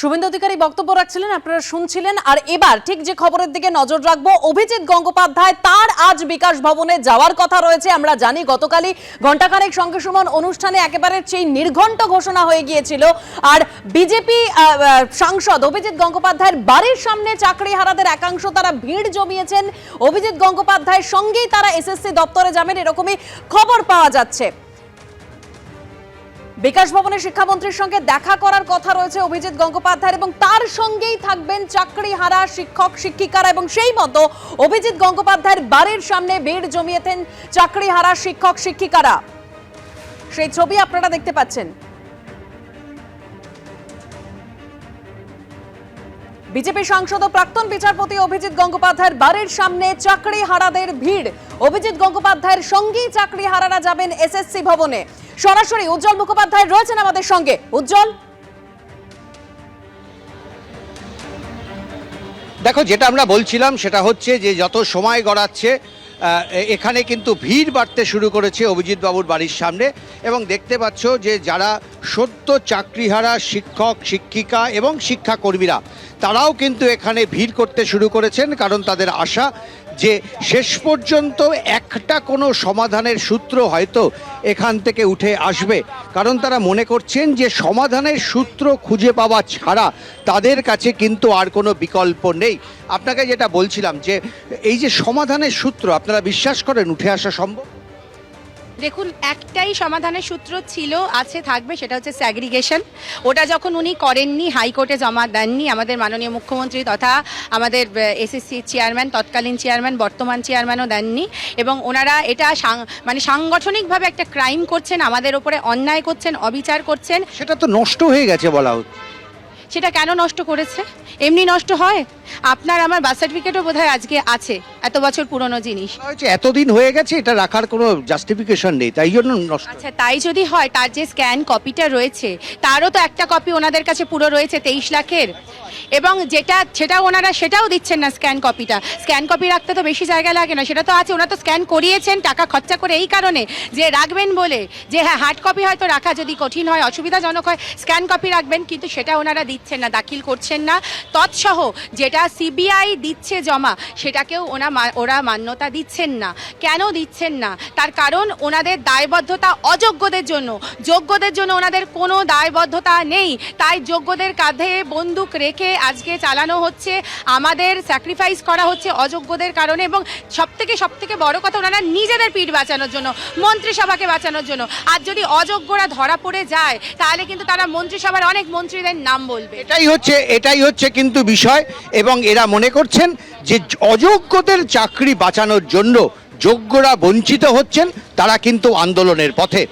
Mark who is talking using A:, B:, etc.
A: শুভেন্দু অধিকারী বক্তব্য রাখছিলেন, আপনারা শুনছিলেন। আর এবার ঠিক যে খবরের দিকে নজর রাখব, অভিজিৎ গঙ্গোপাধ্যায়, তার আজ বিকাশ ভবনে যাওয়ার কথা রয়েছে, আমরা জানি গতকালই ঘণ্টাখানেক সঙ্গে সুমন অনুষ্ঠানে একেবারে সেই নির্ঘণ্ট ঘোষণা হয়ে গিয়েছিল। আর বিজেপি সাংসদ অভিজিৎ গঙ্গোপাধ্যায়ের বাড়ির সামনে চাকরি হারাদের একাংশ, তারা ভিড় জমিয়েছেন। অভিজিৎ গঙ্গোপাধ্যায়ের সঙ্গেই তারা এসএসসি দপ্তরে যাবেন, এরকমই খবর পাওয়া যাচ্ছে। বিকাশ ভবনে শিক্ষামন্ত্রীর সঙ্গে দেখা করার কথা রয়েছে অভিজিৎ গঙ্গোপাধ্যায়ের এবং তার সঙ্গেই থাকবেন চাকরি হারা শিক্ষক, শিক্ষিকারা এবং সেই মতো অভিজিৎ গঙ্গোপাধ্যায়ের বাড়ির সামনে ভিড় জমিয়েছেন চাকরি হারা শিক্ষক, শিক্ষিকারা। সেই ছবি আপনারা দেখতে পাচ্ছেন। বিজেপি সাংসদ ও প্রাক্তন বিচারপতি অভিজিৎ গঙ্গোপাধ্যায়ের বাড়ির সামনে চাকরি হারাদের ভিড়। অভিজিৎ গঙ্গোপাধ্যায়ের সঙ্গেই চাকরি হারারা যাবেন এসএসসি ভবনে। সরাসরি উজ্জ্বল মুখোপাধ্যায় রয়েছেন আমাদের সঙ্গে। উজ্জ্বল?
B: দেখো, যেটা আমরা বলছিলাম সেটা হচ্ছে যে যত সময় গড়াচ্ছে এখানে কিন্তু ভিড় বাড়তে শুরু করেছে অভিজিৎ বাবুর বাড়ির সামনে এবং দেখতে পাচ্ছ যে যারা সত্য চাকরিহারা শিক্ষক, শিক্ষিকা এবং শিক্ষাকর্মীরা, তারাও কিন্তু এখানে ভিড় করতে শুরু করেছেন কারণ তাদের আশা যে শেষ পর্যন্ত একটা কোনো সমাধানের সূত্র হয়তো এখান থেকে উঠে আসবে। কারণ তারা মনে করছেন যে সমাধানের সূত্র খুঁজে পাওয়া ছাড়া তাদের কাছে কিন্তু আর কোনো বিকল্প নেই। আপনাকে যেটা বলছিলাম যে এই যে সমাধানের সূত্র, আপনারা বিশ্বাস করেন উঠে আসা সম্ভব?
C: দেখুন একটাই সমাধানের সূত্র ছিল আছে থাকবে সেটা হচ্ছে স্যাগ্রিগেশন ওটা যখন উনি করেননি হাইকোর্টে জমা দেননি আমাদের মাননীয় মুখ্যমন্ত্রী তথা আমাদের এসএসসি চেয়ারম্যান তৎকালীন চেয়ারম্যান বর্তমান চেয়ারম্যানও দেননি। এবং ওনারা এটা সাং- মানে সাংগঠনিকভাবে একটা ক্রাইম করছেন আমাদের ওপরে অন্যায় করছেন অবিচার করছেন।
B: সেটা তো নষ্ট হয়ে গেছে বলা হচ্ছে।
C: সেটা কেন নষ্ট করেছে? এমনি নষ্ট হয়? আপনার আমার বার্থ সার্টিফিকেটও বোধহয় আজকে আছে এত বছর পুরনো জিনিস।
B: এতদিন হয়ে গেছে এটা রাখার কোনো জাস্টিফিকেশন নেই তাই জন্য নষ্ট।
C: আচ্ছা তাই যদি হয় তার যে স্ক্যান কপিটা রয়েছে তারও তো একটা কপি ওনাদের কাছে পুরো রয়েছে তেইশ লাখের? এবং যেটা, সেটা ওনারা, সেটাও দিচ্ছেন না স্ক্যান কপিটা স্ক্যান কপি রাখতে তো বেশি জায়গা লাগে না, সেটা তো আছে। ওনারা তো স্ক্যান করিয়েছেন টাকা খরচা করে এই কারণে যে রাখবেন বলে, যে হ্যাঁ হার্ড কপি হয়তো রাখা যদি কঠিন হয়, অসুবিধাজনক হয় স্ক্যান কপি রাখবেন, কিন্তু সেটা ওনারা দিচ্ছেন না, দাখিল করছেন না। তৎসহ যেটা সিবিআই দিচ্ছে জমা, সেটাকেও ওনা ওরা মান্যতা দিচ্ছেন না। কেন দিচ্ছেন না? তার কারণ ওনাদের দায়বদ্ধতা অযোগ্যদের জন্য। যোগ্যদের জন্য ওনাদের কোনো দায়বদ্ধতা নেই। তাই যোগ্যদের কাঁধে বন্দুক রেখে আজকে চালানো হচ্ছে, আমাদের স্যাক্রিফাইস করা হচ্ছে অযোগ্যদের কারণে এবং সবথেকে সবথেকে বড় কথা ওনারা নিজেদের পিঠ বাঁচানোর জন্য, মন্ত্রিসভাকে বাঁচানোর জন্য। আর যদি অযোগ্যরা ধরা পড়ে যায়, তাহলে কিন্তু তারা মন্ত্রিসভার অনেক মন্ত্রীদের নাম বলবে।
B: এটাই হচ্ছে এটাই হচ্ছে কিন্তু বিষয় এবং এরা মনে করছেন যে অযোগ্যদের চাকরি বাঁচানোর জন্য যোগ্যরা বঞ্চিত হচ্ছেন, তারা কিন্তু আন্দোলনের পথে।